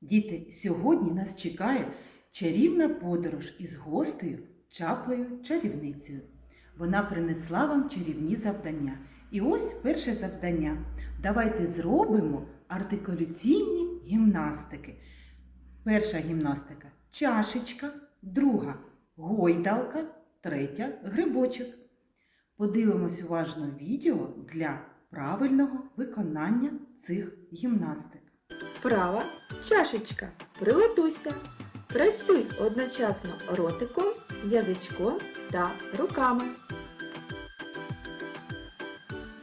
Діти, сьогодні нас чекає чарівна подорож із гостею, чаплею чарівницею. Вона принесла вам чарівні завдання. І ось перше завдання. Давайте зробимо артикуляційні гімнастики. Перша гімнастика чашечка, друга гойдалка, третя грибочок. Подивимось уважно відео для правильного виконання цих гімнастик. Вправа чашечка. Приготуйся. Працюй одночасно ротиком, язичком та руками.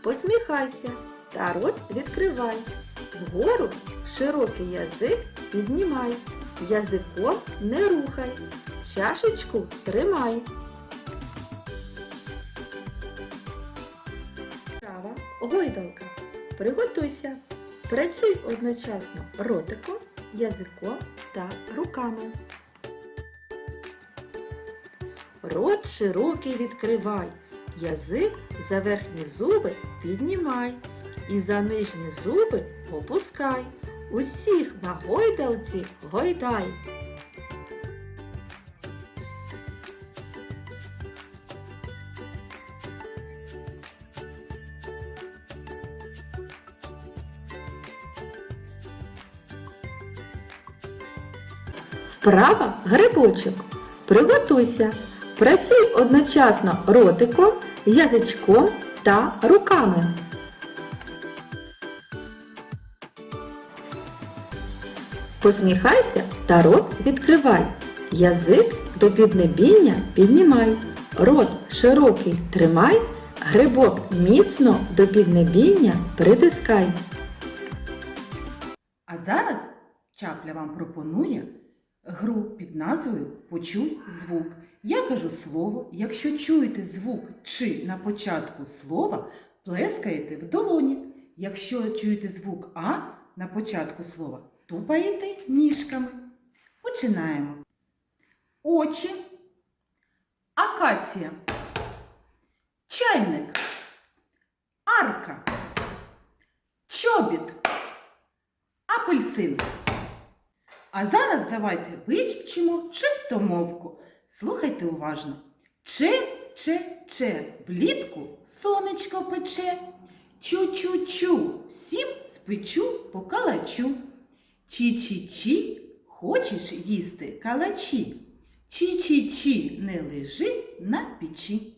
Посміхайся та рот відкривай. Вгору широкий язик піднімай. Язиком не рухай. Чашечку тримай. Права гойдалка. Приготуйся. Працюй одночасно ротиком, язиком та руками. Рот широкий відкривай, язик за верхні зуби піднімай і за нижні зуби опускай. Усіх на гойдалці гойдай. Вправа грибочок. Приготуйся. Працюй одночасно ротиком, язичком та руками. Посміхайся та рот відкривай. Язик до піднебіння піднімай. Рот широкий тримай, грибок міцно до піднебіння притискай. А зараз чапля вам пропонує гру під назвою Почуй звук. Я кажу слово. Якщо чуєте звук чи на початку слова, плескаєте в долоні. Якщо чуєте звук А на початку слова, тупаєте ніжками. Починаємо. Очі, акація, чайник, арка, чобіт, апельсин. А зараз давайте вивчимо чистомовку. Слухайте уважно. Че, че, че, влітку сонечко пече. Чу-чу-чу, всім спечу по калачу. Чі-чі-чі, хочеш їсти калачі. Чі-чі-чі, не лежи на печі.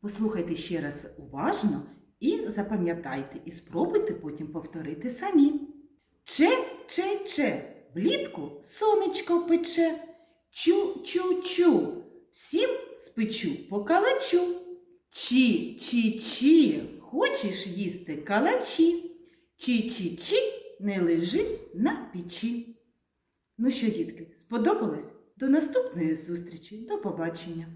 Послухайте ще раз уважно і запам'ятайте, і спробуйте потім повторити самі. Че-че-че, влітку сонечко пече. Чу-чу-чу, всім спечу по калачу. Чі-чі-чі, хочеш їсти калачі. Чі-чі-чі, не лежи на печі. Ну що, дітки, сподобалось? До наступної зустрічі. До побачення!